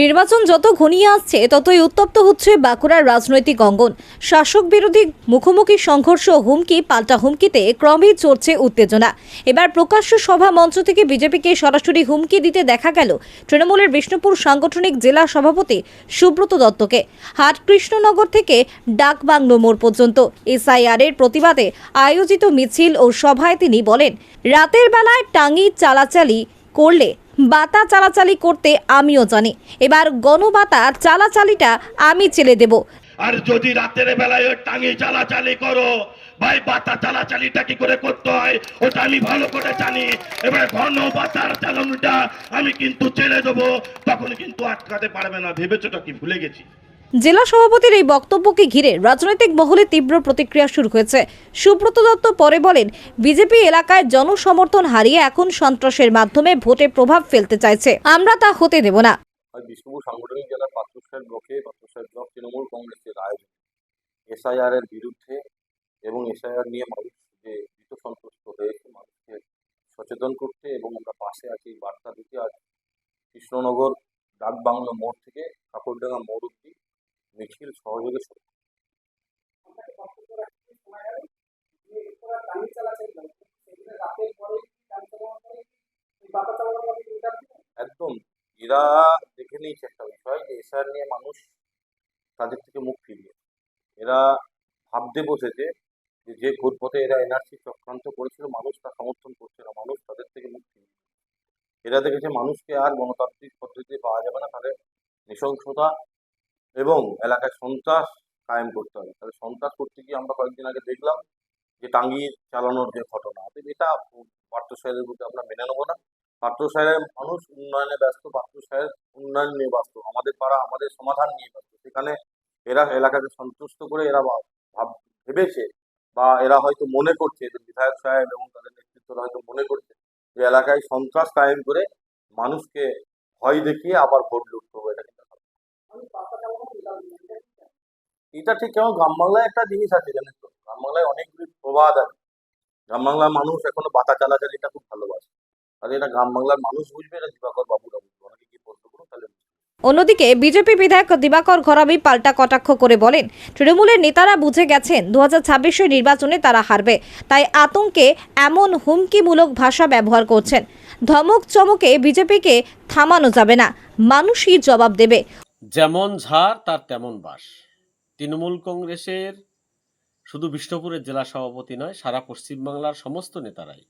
নির্বাচন যত ঘনিয়ে আসছে, ততই উত্তপ্ত হচ্ছে বাঁকুড়ার রাজনৈতিক অঙ্গন। শাসক বিরোধী মুখোমুখি সংঘর্ষ হুমকি, পাল্টা হুমকিতে ক্রমেই চড়ছে উত্তেজনা। এবার প্রকাশ্য সভা মঞ্চ থেকে বিজেপিকে সরাসরি হুমকি দিতে দেখা গেল তৃণমূলের বিষ্ণুপুর সাংগঠনিক জেলা সভাপতি সুব্রত দত্তকে। হাট কৃষ্ণনগর থেকে ডাকবাংলো মোড় পর্যন্ত। এসআইআর এর প্রতিবাদে আয়োজিত মিছিল ও সভায় তিনি বলেন, রাতের বেলায় টাঙ্গি চালাচালি করলে বাতা চালাচালি করতে আমিও জানি। এবার গণবাতার চালাচালিটা আমি চেলে দেব। আর যদি রাতের বেলায় টাঙ্গি টাঙি চালাচালি করো, ভাই, বাতা চালাচালিটা কি করে করতে হয়, ওটা আমি ভালো করে জানি। এবার ঘন বাতার চালানোটা আমি কিন্তু ছেড়ে দেবো, তখন কিন্তু আটকাতে পারবে না। ভেবেছোটা কি? ভুলে গেছি। জেলা সভাপতির এই বক্তব্যকে ঘিরে রাজনৈতিক মহলে তীব্র প্রতিক্রিয়া শুরু হয়েছে। সুব্রত দত্ত পরে বলেন, বিজেপি এলাকায় জনসমর্থন হারিয়ে এখন সন্ত্রাসের মাধ্যমে ভোটে প্রভাব ফেলতে চাইছে। আমরা তা হতে দেব না। বিষ্ণুপুর সাংগঠনিক জেলার পাত্রসাহেব ব্লকে পাত্রসাহেব তৃণমূল কংগ্রেসের আয়োজন। এসআইআর বিরুদ্ধে এবং এসআইআর নিয়ে মানুষ যে ভীত সন্তুষ্ট হয়েছে, মানুষকে সচেতন করতে এবং আমরা পাশে আছি বার্তা দিতে, আজ কৃষ্ণনগর ডাকবাংলো মোড় থেকে কাপড়ডাঙ্গা মোড় সহযোগে একদম, এরা দেখে নিয়েছে একটা বিষয় যে এসআর নিয়ে মানুষ তাদের থেকে মুখ ফিরিয়ে এরা ভাবতে বসেছে যে যে ভোট পথে এরা এনআরসি চক্রান্ত করেছিল, মানুষ তা সমর্থন করছে না, মানুষ তাদের থেকে মুখ ফিরিয়ে এরা দেখেছে মানুষকে আর গণতান্ত্রিক পদ্ধতিতে পাওয়া যাবে না, তাদের নৃশংসতা এবং এলাকায় সন্ত্রাস কায়েম করতে হবে। তাহলে সন্ত্রাস করতে গিয়ে আমরা কয়েকদিন আগে দেখলাম যে টাঙ্গি চালানোর যে ঘটনা এটা পার্থ সাহেবের মধ্যে আমরা মেনে নেব না। সাহেবের মানুষ উন্নয়নে ব্যস্ত পাত্র সাহেব উন্নয়ন নিয়ে ব্যস্ত, আমাদের পাড়া আমাদের সমাধান নিয়ে ব্যস্ত। সেখানে এরা এলাকাকে সন্তুষ্ট করে এরা ভাব- ভেবেছে বা এরা হয়তো মনে করছে যে বিধায়ক সাহেব এবং তাদের নেতৃত্বরা হয়তো মনে করছে যে এলাকায় সন্ত্রাস কায়েম করে মানুষকে ভয় দেখিয়ে আবার ভোট লুট করব এটা কিন্তু হবে না। এটা ঠিক কেমন গ্রাম বাংলায় একটা জিনিস আছে জানেন তো? গ্রাম বাংলায় অনেকগুলি প্রবাদ আছে। গ্রাম বাংলার মানুষ এখনও বাতা চালাচালিটা খুব ভালোবাসে। আর এটা গ্রাম বাংলার মানুষ বুঝবে এটা দিবাকর বাবুরা বুঝবে? অনেকে কি প্রশ্ন করুন তাহলে অন্যদিকে বিজেপি বিধায়ক দিবাকর ঘরামি পাল্টা কটাক্ষ করে বলেন তৃণমূলের নেতারা বুঝে গেছেন দু হাজার নির্বাচনে তারা হারবে। তাই আতঙ্কে এমন হুমকিমূলক ভাষা ব্যবহার করছেন। ধমক চমকে বিজেপিকে থামানো যাবে না। মানুষই জবাব দেবে। যেমন ঝাড় তার তেমন বাস তৃণমূল কংগ্রেসের শুধু বিষ্ণুপুরের জেলা সভাপতি নয়, সারা পশ্চিমবাংলার সমস্ত নেতারাই।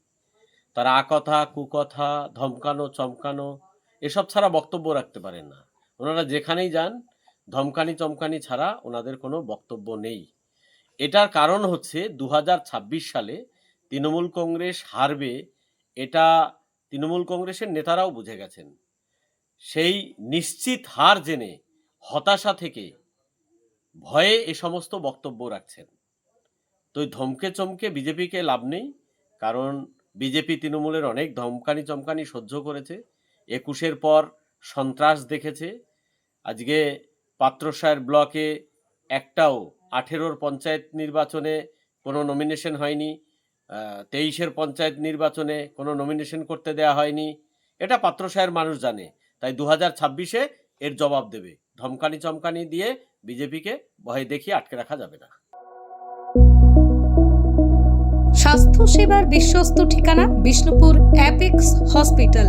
তারা আকথা কুকথা ধমকানো, চমকানো, এসব ছাড়া বক্তব্য রাখতে পারেন না। ওনারা যেখানেই যান, ধমকানি, চমকানি ছাড়া ওনাদের কোনো বক্তব্য নেই। এটার কারণ হচ্ছে দু হাজার ছাব্বিশ সালে তৃণমূল কংগ্রেস হারবে, এটা তৃণমূল কংগ্রেসের নেতারাও বুঝে গেছেন। সেই নিশ্চিত হার জেনে, হতাশা থেকে ভয়ে এ সমস্ত বক্তব্য রাখছেন। তো ধমকে চমকে বিজেপিকে লাভ নেই, কারণ বিজেপি তৃণমূলের অনেক ধমকানি চমকানি সহ্য করেছে। একুশের পর সন্ত্রাস দেখেছে। আজকে পাত্রসায়ের ব্লকে একটাও আঠেরোর পঞ্চায়েত নির্বাচনে কোনো নমিনেশন হয়নি তেইশের পঞ্চায়েত নির্বাচনে কোনো নমিনেশন করতে দেয়া হয়নি। এটা পাত্রসায়ের মানুষ জানে, তাই দু হাজার ছাব্বিশে এর জবাব দেবে। ধমকানি চমকানি দিয়ে বিজেপিকে ভয় দেখিয়ে আটকে রাখা যাবে না। স্বাস্থ্য সেবার বিশ্বস্ত ঠিকানা বিষ্ণুপুর অ্যাপেক্স হসপিটাল।